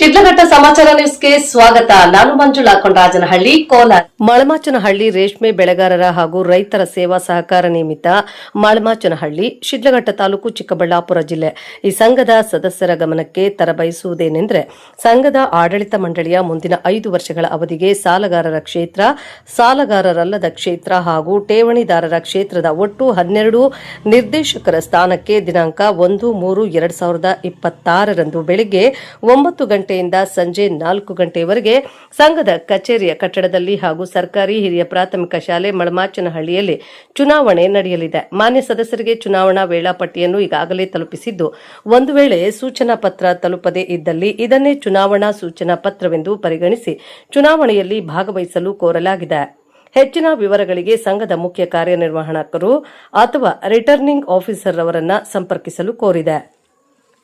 ಶಿಡ್ಲಘಟ್ಟ ಸಮಾಚಾರ ನ್ಯೂಸ್ಗೆ ಸ್ವಾಗತ. ನಾನು ಮಂಜುಳಾ ಕೊಂಡರಾಜನಹಳ್ಳಿ ಕೋಲಾರ. ಮಳಮಾಚನಹಳ್ಳಿ ರೇಷ್ಮೆ ಬೆಳೆಗಾರರ ಹಾಗೂ ರೈತರ ಸೇವಾ ಸಹಕಾರ ನಿಮಿತ್ತ ಮಳಮಾಚನಹಳ್ಳಿ, ಶಿಡ್ಲಘಟ್ಟ ತಾಲೂಕು ಚಿಕ್ಕಬಳ್ಳಾಪುರ ಜಿಲ್ಲೆ. ಈ ಸಂಘದ ಸದಸ್ಯರ ಗಮನಕ್ಕೆ ತರಬಯಸುವುದೇನೆಂದರೆ, ಸಂಘದ ಆಡಳಿತ ಮಂಡಳಿಯ ಮುಂದಿನ ಐದು ವರ್ಷಗಳ ಅವಧಿಗೆ ಸಾಲಗಾರರ ಕ್ಷೇತ್ರ, ಸಾಲಗಾರರಲ್ಲದ ಕ್ಷೇತ್ರ ಹಾಗೂ ಠೇವಣಿದಾರರ ಕ್ಷೇತ್ರದ ಒಟ್ಟು ಹನ್ನೆರಡು ನಿರ್ದೇಶಕರ ಸ್ಥಾನಕ್ಕೆ ದಿನಾಂಕ ಒಂದು ಮೂರು ಎರಡು ಸಾವಿರದ ಇಪ್ಪತ್ತಾರರಂದು ಬೆಳಿಗ್ಗೆ ಒಂಬತ್ತು ಗಂಟೆಯಿಂದ ಸಂಜೆ ನಾಲ್ಕು ಗಂಟೆಯವರೆಗೆ ಸಂಘದ ಕಚೇರಿಯ ಕಟ್ಟಡದಲ್ಲಿ ಹಾಗೂ ಸರ್ಕಾರಿ ಹಿರಿಯ ಪ್ರಾಥಮಿಕ ಶಾಲೆ ಮಳಮಾಚನಹಳ್ಳಿಯಲ್ಲಿ ಚುನಾವಣೆ ನಡೆಯಲಿದೆ. ಮಾನ್ಯ ಸದಸ್ಯರಿಗೆ ಚುನಾವಣಾ ವೇಳಾಪಟ್ಟಿಯನ್ನು ಈಗಾಗಲೇ ತಲುಪಿಸಿದ್ದು, ಒಂದು ವೇಳೆ ಸೂಚನಾ ಪತ್ರ ತಲುಪದೇ ಇದ್ದಲ್ಲಿ ಇದನ್ನೇ ಚುನಾವಣಾ ಸೂಚನಾ ಪತ್ರವೆಂದು ಪರಿಗಣಿಸಿ ಚುನಾವಣೆಯಲ್ಲಿ ಭಾಗವಹಿಸಲು ಕೋರಲಾಗಿದೆ. ಹೆಚ್ಚಿನ ವಿವರಗಳಿಗೆ ಸಂಘದ ಮುಖ್ಯ ಕಾರ್ಯನಿರ್ವಹಣಕರು ಅಥವಾ ರಿಟರ್ನಿಂಗ್ ಆಫೀಸರ್ ಅವರನ್ನು ಸಂಪರ್ಕಿಸಲು ಕೋರಿದೆ.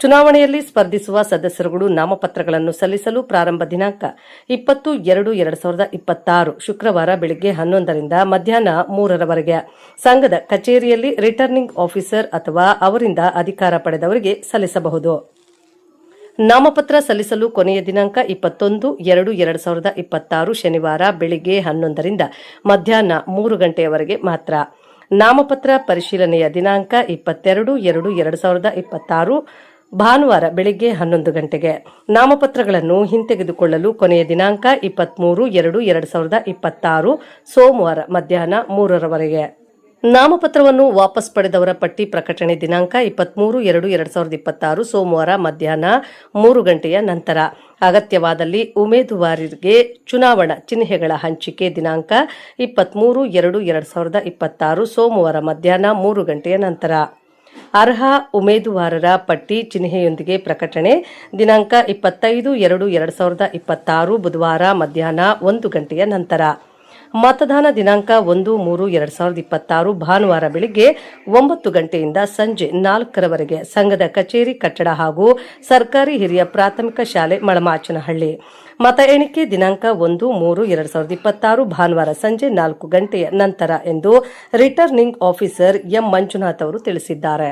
ಚುನಾವಣೆಯಲ್ಲಿ ಸ್ಪರ್ಧಿಸುವ ಸದಸ್ಯರುಗಳು ನಾಮಪತ್ರಗಳನ್ನು ಸಲ್ಲಿಸಲು ಪ್ರಾರಂಭ ದಿನಾಂಕ ಇಪ್ಪತ್ತು ಎರಡು ಎರಡು ಸಾವಿರದ ಇಪ್ಪತ್ತಾರು ಶುಕ್ರವಾರ ಬೆಳಗ್ಗೆ ಹನ್ನೊಂದರಿಂದ ಮಧ್ಯಾಹ್ನ ಮೂರರವರೆಗೆ. ಸಂಘದ ಕಚೇರಿಯಲ್ಲಿ ರಿಟರ್ನಿಂಗ್ ಆಫೀಸರ್ ಅಥವಾ ಅವರಿಂದ ಅಧಿಕಾರ ಪಡೆದವರಿಗೆ ಸಲ್ಲಿಸಬಹುದು. ನಾಮಪತ್ರ ಸಲ್ಲಿಸಲು ಕೊನೆಯ ದಿನಾಂಕ ಇಪ್ಪತ್ತೊಂದು ಎರಡು ಎರಡು ಸಾವಿರದ ಇಪ್ಪತ್ತಾರು ಶನಿವಾರ ಬೆಳಿಗ್ಗೆ ಹನ್ನೊಂದರಿಂದ ಮಧ್ಯಾಹ್ನ ಮೂರು ಗಂಟೆಯವರೆಗೆ ಮಾತ್ರ. ನಾಮಪತ್ರ ಪರಿಶೀಲನೆಯ ದಿನಾಂಕ ಇಪ್ಪತ್ತೆರಡು ಎರಡು ಎರಡು ಸಾವಿರದ ಇಪ್ಪತ್ತಾರು ಭಾನುವಾರ ಬೆಳಿಗ್ಗೆ ಹನ್ನೊಂದು ಗಂಟೆಗೆ. ನಾಮಪತ್ರಗಳನ್ನು ಹಿಂತೆಗೆದುಕೊಳ್ಳಲು ಕೊನೆಯ ದಿನಾಂಕ ಇಪ್ಪತ್ಮೂರು ಎರಡು ಎರಡು ಸಾವಿರದ ಇಪ್ಪತ್ತಾರು, ಸೋಮವಾರ ಮಧ್ಯಾಹ್ನ ಮೂರರವರೆಗೆ. ನಾಮಪತ್ರವನ್ನು ವಾಪಸ್ ಪಡೆದವರ ಪಟ್ಟಿ ಪ್ರಕಟಣೆ ದಿನಾಂಕ ಇಪ್ಪತ್ಮೂರು ಎರಡು ಎರಡು ಸಾವಿರದ ಇಪ್ಪತ್ತಾರು, ಸೋಮವಾರ ಮಧ್ಯಾಹ್ನ ಮೂರು ಗಂಟೆಯ ನಂತರ. ಅಗತ್ಯವಾದಲ್ಲಿ ಉಮೇದುವಾರರಿಗೆ ಚುನಾವಣಾ ಚಿಹ್ನೆಗಳ ಹಂಚಿಕೆ ದಿನಾಂಕ ಇಪ್ಪತ್ಮೂರು ಎರಡು ಎರಡು ಸಾವಿರದ ಇಪ್ಪತ್ತಾರು, ಸೋಮವಾರ ಮಧ್ಯಾಹ್ನ ಮೂರು ಗಂಟೆಯ ನಂತರ. ಅರ್ಹ ಉಮೇದುವಾರರ ಪಟ್ಟಿ ಚಿಹ್ನೆಯೊಂದಿಗೆ ಪ್ರಕಟಣೆ. ದಿನಾಂಕ ಇಪ್ಪತ್ತೈದು ಎರಡು ಎರಡು ಸಾವಿರದ ಇಪ್ಪತ್ತಾರು ಬುಧವಾರ ಮಧ್ಯಾಹ್ನ ಒಂದು ಗಂಟೆಯ ನಂತರ. ಮತದಾನ ದಿನಾಂಕ ಒಂದು ಮೂರು ಎರಡು ಸಾವಿರದ ಇಪ್ಪತ್ತಾರು ಭಾನುವಾರ ಬೆಳಿಗ್ಗೆ ಒಂಬತ್ತು ಗಂಟೆಯಿಂದ ಸಂಜೆ ನಾಲ್ಕರವರೆಗೆ ಸಂಘದ ಕಚೇರಿ ಕಟ್ಟಡ ಹಾಗೂ ಸರ್ಕಾರಿ ಹಿರಿಯ ಪ್ರಾಥಮಿಕ ಶಾಲೆ ಮಳಮಾಚನಹಳ್ಳಿ. ಮತ ಎಣಿಕೆ ದಿನಾಂಕ ಒಂದು ಮೂರು ಎರಡು ಸಾವಿರದ ಇಪ್ಪತ್ತಾರು ಭಾನುವಾರ ಸಂಜೆ ನಾಲ್ಕು ಗಂಟೆಯ ನಂತರ ಎಂದು ರಿಟರ್ನಿಂಗ್ ಆಫೀಸರ್ ಎಂ ಮಂಜುನಾಥ್ ಅವರು ತಿಳಿಸಿದ್ದಾರೆ.